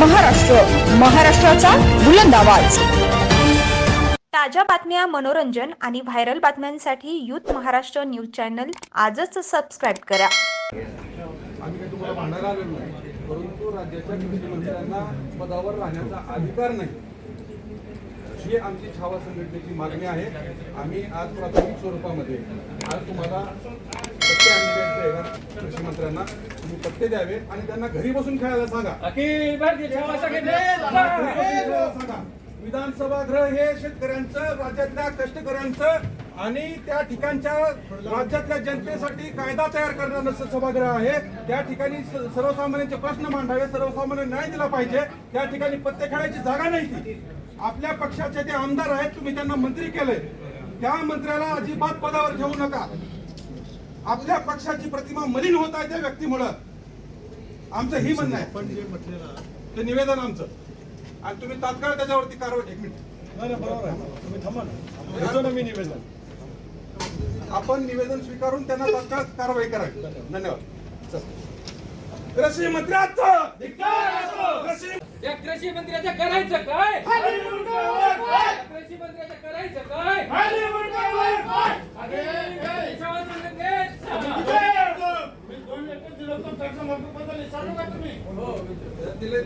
महाराष्ट्र महाराष्ट्राचा बुलंद आवाज. ताज्या बातम्या मनोरंजन आणि व्हायरल बातम्यांसाठी यूथ महाराष्ट्र न्यूज चॅनल आजच सबस्क्राईब करा. आम्ही काही तुम्हाला भांडायला आलेलो नाही परंतु राज्याच्या मुख्यमंत्र्यांना पदावर राहण्याचा अधिकार नाही. ही आमची छावा संघटनेची मागणी आहे. आम्ही आज प्राथमिक स्वरूपामध्ये आज तुम्हाला ड्रायव्हर कृषी मंत्र्यांना तुम्ही पत्ते द्यावे आणि त्यांना घरी बसून खेळायला सांगा. अखिल भारतीय खेळायला सांगा. विधानसभा गृह हे शेतकऱ्यांचं राज्यातल्या कष्टकऱ्यांचं आणि त्या ठिकाणच्या राज्यातल्या जनतेसाठी कायदा तयार करणारं सभागृह आहे. त्या ठिकाणी सर्वसामान्यांचे प्रश्न मांडावे सर्वसामान्य न्याय दिला पाहिजे. त्या ठिकाणी पत्ते खेळायची जागा नाही ती. आपल्या पक्षाचे ते आमदार आहेत तुम्ही त्यांना मंत्री केले त्या मंत्र्याला अजिबात पदावर ठेवू नका. आपल्या पक्षाची प्रतिमा मलिन होत आहे त्या व्यक्तीमुळं. आमचं ही म्हणणं आहे. पण जे म्हटलेलं ते निवेदन आमचं. आणि तुम्ही तात्काळ त्याच्यावरती कारवाई एक मिनिट. बरोबर आहे. तुम्ही थांबा मी निवेदन. आपण निवेदन स्वीकारून त्यांना तात्काळ कारवाई करावी. धन्यवाद. चल. कृषी मंत्र्याचं कृषी या कृषी मंत्र्याचं करायचं काय? कृषी मंत्र्याचं करायचं काय अखिल भारतीय सेवा संघटनेचा. दिले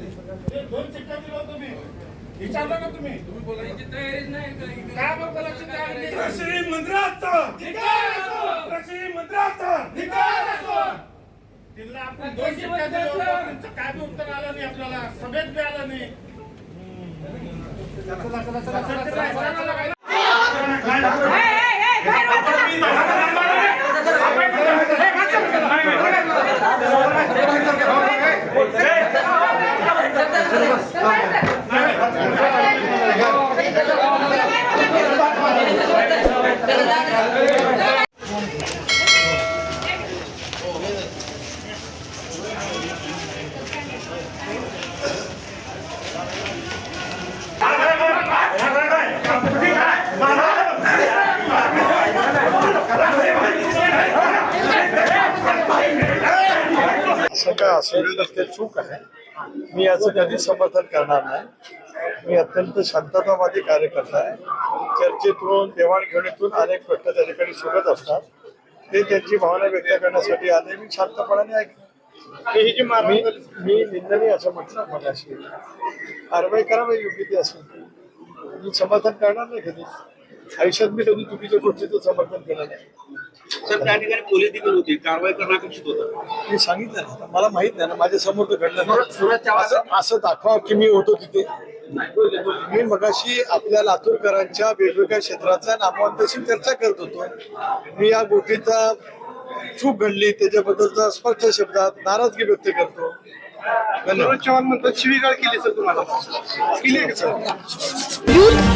तुम्ही बोलायची तयारीच नाही काय बोलायची तयारी तिला आपण दोन चिठ्ठ्या दिल्या काय बी उत्तर आलं नाही आपल्याला सभेत बी आलं नाही असं काय असेल तर ते चूक आहे. मी याचं कधी समर्थन करणार नाही. मी अत्यंत शांततावादी कार्यकर्ता आहे. चर्चेतून देवाणघेवाणीतून अनेक प्रश्न त्या ठिकाणी सुटत असतात. ते त्यांची भावना व्यक्त करण्यासाठी आले. मी शांतपणाने ऐक मी मी निंदनीय असं म्हटलं मगाशी. कारवाई करावी योग्य ती असेल. मी समर्थन करणार नाही कधी. आयुष्यात मी कधी चुकीच्या गोष्टीचं समर्थन केलं नाही. सर त्या ठिकाणी पोलीस देखील होती. कारवाई करणं अपेक्षित होतं. मी सांगितलं ना आता मला माहीत नाही ना माझ्यासमोर तर घडलं नाही. असं असं दाखवा की मी होतो तिथे. मी मगाशी आपल्या लातूरकरांच्या वेगवेगळ्या क्षेत्रातल्या नामवंतांशी चर्चा करत होतो. मी या गोष्टीचा चूक घडली त्याच्याबद्दलचा स्पष्ट शब्दात नाराजगी व्यक्त करतो. धन्यवाद. चव्हाण म्हणतात शिवीगाळ केली सर तुम्हाला. केली आहे का सर?